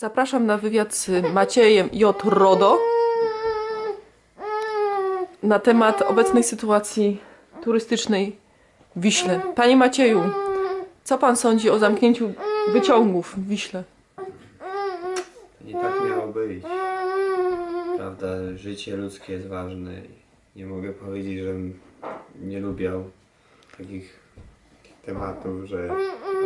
Zapraszam na wywiad z Maciejem J. Rodo na temat obecnej sytuacji turystycznej w Wiśle. Panie Macieju, co pan sądzi o zamknięciu wyciągów w Wiśle? Nie tak miało być. Prawda, życie ludzkie jest ważne. Nie mogę powiedzieć, żebym nie lubiał takich tematów, że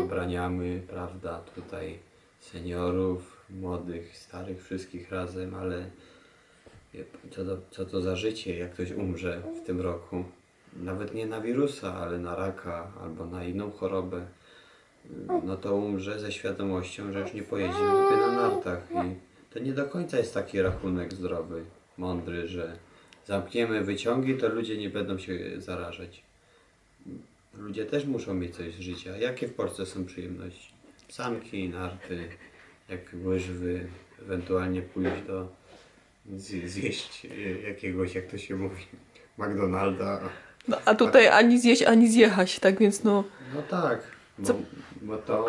obraniamy, prawda, tutaj seniorów, młodych, starych, wszystkich razem, ale co to, co to za życie, jak ktoś umrze w tym roku? Nawet nie na wirusa, ale na raka albo na inną chorobę no to umrze ze świadomością, że już nie pojedzie sobie na nartach i to nie do końca jest taki rachunek zdrowy, mądry, że zamkniemy wyciągi, to ludzie nie będą się zarażać. Ludzie też muszą mieć coś z życia. Jakie w Polsce są przyjemności? Sanki, narty, jak łyżwy, ewentualnie pójść do zje- zjeść e, jakiegoś, jak to się mówi, McDonalda. No, a tutaj ani zjeść, ani zjechać, tak więc no... No tak, bo, Co- bo to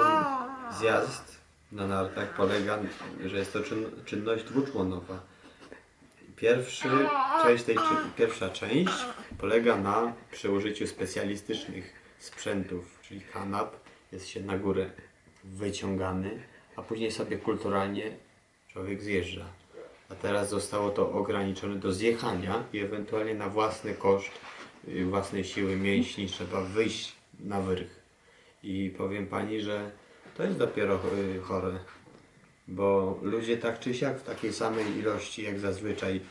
zjazd na nartach polega, że jest to czyn, czynność dwuczłonowa. Pierwszy, część tej, pierwsza część polega na przełożyciu specjalistycznych sprzętów, czyli kanap, jest się na górę wyciągany, a później sobie kulturalnie człowiek zjeżdża. A teraz zostało to ograniczone do zjechania i ewentualnie na własny koszt, y, własnej siły mięśni trzeba wyjść na wyrch. I powiem Pani, że to jest dopiero y, chore, bo ludzie tak czy siak w takiej samej ilości jak zazwyczaj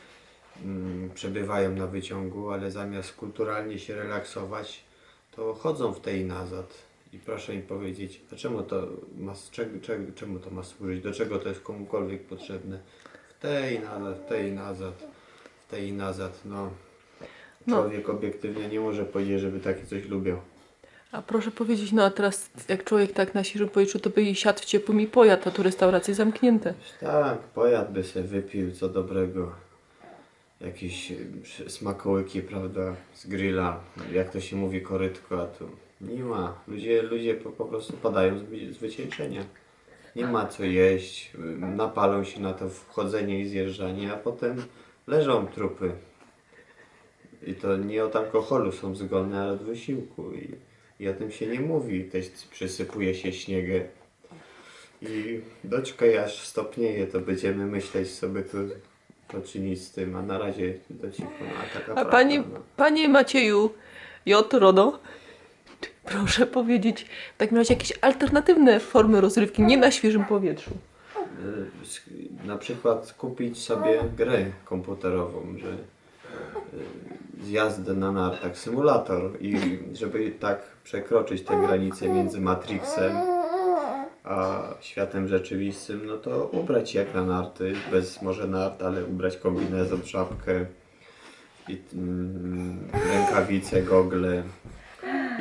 mm, przebywają na wyciągu, ale zamiast kulturalnie się relaksować, to chodzą w tej nazad. I proszę mi powiedzieć, a czemu to ma, czemu to ma służyć, do czego to jest komukolwiek potrzebne? W tej nazad, w tej nazad, w tej nazad, no. No. Człowiek obiektywnie nie może powiedzieć, żeby takie coś lubił. A proszę powiedzieć, no a teraz jak człowiek tak na świeżym powietrzu, to by i siadł w ciepłym i pojadł, a tu restauracje zamknięte. Tak, pojad by se wypił, co dobrego. Jakieś smakołyki, prawda, z grilla, jak to się mówi, korytko, a tu nie ma. Ludzie, ludzie po, po prostu padają z, wy- z wycieńczenia. Nie ma co jeść, napalą się na to wchodzenie i zjeżdżanie, a potem leżą trupy. I to nie od alkoholu są zgonne, ale od wysiłku. I, i o tym się nie mówi. Też przysypuje się śniegę i doczekaj aż stopnieje, to będziemy myśleć sobie tu, co czynić z tym, a na razie to cicho, no, a taka A prawda, panie, no. panie Macieju J. Rodo, proszę powiedzieć w takim razie jakieś alternatywne formy rozrywki, nie na świeżym powietrzu. Sk- Na przykład kupić sobie grę komputerową, że y, zjazd na nartach, symulator i żeby tak przekroczyć te granice między Matrixem a światem rzeczywistym, no to ubrać jak na narty, bez może nart, ale ubrać kombinezon, szapkę, i, mm, rękawice, gogle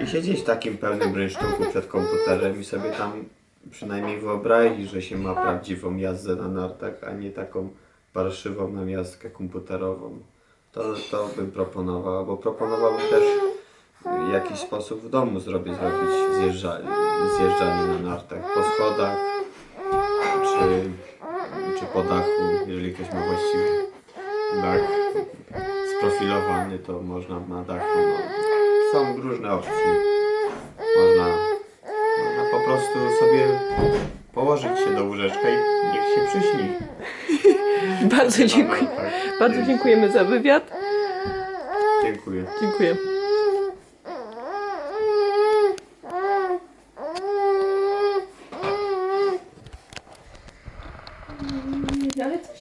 i siedzieć w takim pełnym rynsztunku przed komputerem i sobie tam przynajmniej wyobrazić, że się ma prawdziwą jazdę na nartach, a nie taką parszywą namiastkę komputerową. To, to bym proponował, bo proponowałbym też w jakiś sposób w domu zrobić, zrobić zjeżdża, zjeżdżanie na nartach po schodach, czy, czy po dachu, jeżeli ktoś ma właściwy dach sprofilowany, to można na dachu. No. Są różne opcje. Można, można po prostu sobie położyć się do łóżeczka i niech się przyśni. Bardzo dziękuję. Tak, Bardzo dziękujemy za wywiad. Dziękuję. Dziękuję.